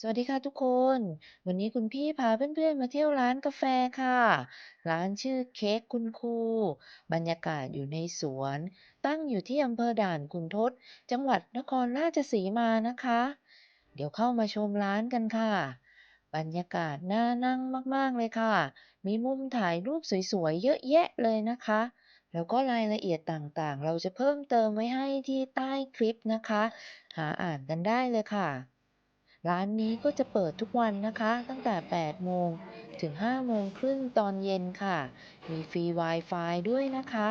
สวัสดีค่ะทุกคน วันนี้คุณพี่พาเพื่อนๆ มาเที่ยวร้านกาแฟค่ะ ร้านชื่อเค้กคุณครูบรรยากาศอยู่ในสวน ตั้งอยู่ที่อำเภอด่านขุนทดจังหวัดนครราชสีมานะคะ เดี๋ยวเข้ามาชมร้านกันค่ะ บรรยากาศน่านั่งมากๆเลยค่ะ มีมุมถ่ายรูปสวยๆ เยอะแยะเลยนะคะ แล้วก็รายละเอียดต่างๆ เราจะเพิ่มเติมไว้ให้ที่ใต้คลิปนะคะ หาอ่านกันได้เลยค่ะ ร้านนี้ก็จะเปิดทุกวันนะคะ ตั้งแต่ 8 โมงถึง 5 โมงครึ่งตอนเย็นค่ะ มีฟรี Wi-Fi ด้วยนะคะ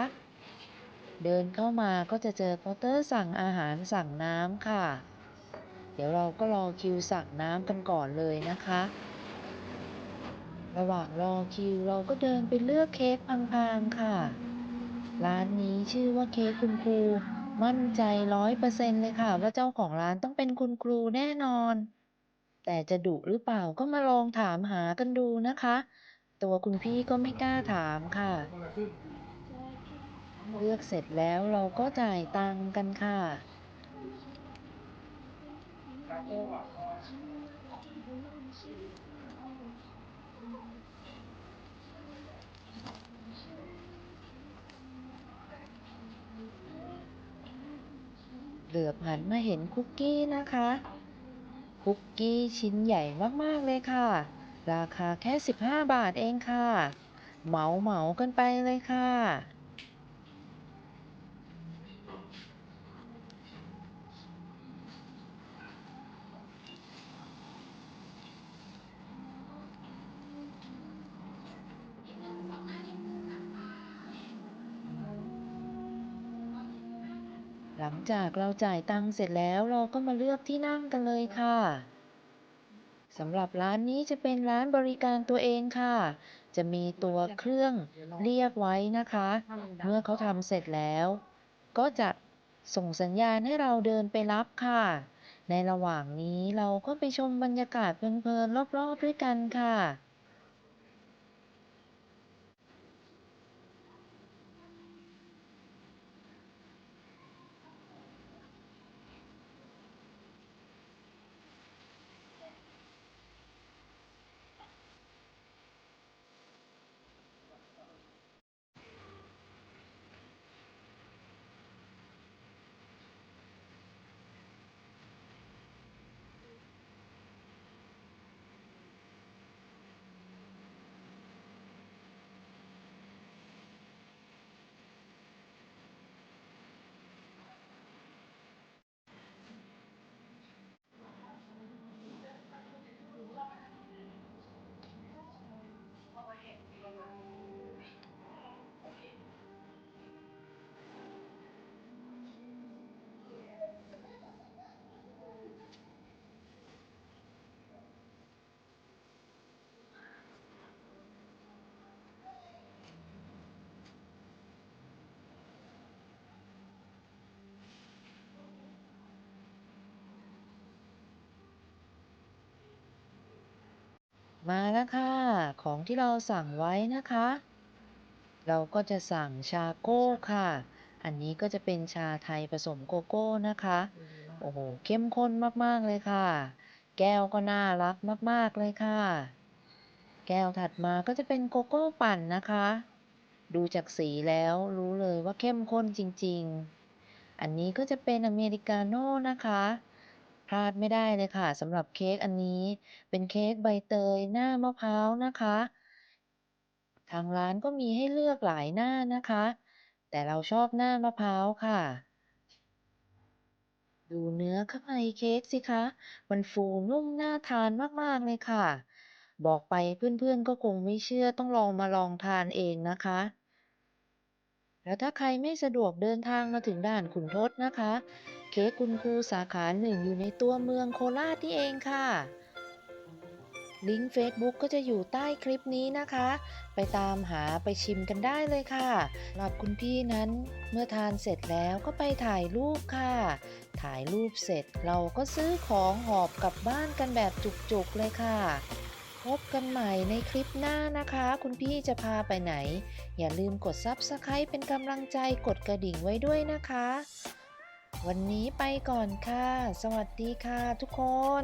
เดินเข้ามาก็จะเจอเคาน์เตอร์สั่งอาหารสั่งน้ำค่ะ เดี๋ยวเราก็รอคิวสั่งน้ำกันก่อนเลยนะคะ ระหว่างรอคิวเราก็เดินไปเลือกเค้กพังๆค่ะ ร้านนี้ชื่อว่าเค้กคุณครูมั่นใจร้อยเปอร์เซ็นต์เลยค่ะ ว่าเจ้าของร้านต้องเป็นคุณครูแน่นอน แต่จะดุหรือเปล่าก็มาลองถามหากันดูนะคะ ตัวคุณพี่ก็ไม่กล้าถามค่ะ เลือกเสร็จแล้วเราก็จ่ายตังค์กันค่ะเหลือบหันมาเห็นคุกกี้นะคะ คุกกี้ชิ้นใหญ่มากๆเลยค่ะ ราคาแค่ 15 บาทเองค่ะ เหมาเหมากันไปเลยค่ะ หลังจากเราจ่ายตังค์เสร็จแล้วเราก็มาเลือกที่นั่งกันเลยค่ะสำหรับร้านนี้จะเป็นร้านบริการตัวเองค่ะ จะมีตัวเครื่องเรียกไว้นะคะ เมื่อเขาทำเสร็จแล้ว ก็จะส่งสัญญาณให้เราเดินไปรับค่ะ ในระหว่างนี้เราก็ไปชมบรรยากาศเพลินๆรอบๆด้วยกันค่ะ มาแล้วค่ะ ของที่เราสั่งไว้นะคะ เราก็จะสั่งชาโก้ค่ะ อันนี้ก็จะเป็นชาไทยผสมโกโก้นะคะ โอ้โห เข้มข้นมากๆเลยค่ะ แก้วก็น่ารักมากๆเลยค่ะ แก้วถัดมาก็จะเป็นโกโก้ปั่นนะคะ ดูจากสีแล้วรู้เลยว่าเข้มข้นจริงๆ อันนี้ก็จะเป็นอเมริกาโน่นะคะ พลาดไม่ได้เลยค่ะสำหรับเค้กอันนี้ เป็นเค้กใบเตยหน้ามะพร้าวนะคะ ทางร้านก็มีให้เลือกหลายหน้านะคะ แต่เราชอบหน้ามะพร้าวค่ะ ดูเนื้อข้างในเค้กสิคะ มันฟูนุ่มน่าทานมากๆเลยค่ะ บอกไปเพื่อนๆก็คงไม่เชื่อต้องลองมาลองทานเองนะคะ แล้วถ้าใครไม่สะดวกเดินทางมาถึงด่านขุนทดนะคะ เค้กคุณครูสาขาหนึ่งอยู่ในตัวเมืองโคราชนี่เองค่ะ ลิงก์ Facebook ก็จะอยู่ใต้คลิปนี้นะคะ ไปตามหาไปชิมกันได้เลยค่ะสำหรับคุณพี่นั้นเมื่อทานเสร็จแล้วก็ไปถ่ายรูปค่ะ ถ่ายรูปเสร็จเราก็ซื้อของหอบกลับบ้านกันแบบจุกๆเลยค่ะ พบกันใหม่ในคลิปหน้านะคะ คุณพี่จะพาไปไหน อย่าลืมกด Subscribe เป็นกำลังใจกดกระดิ่งไว้ด้วยนะคะ วันนี้ไปก่อนค่ะ สวัสดีค่ะทุกคน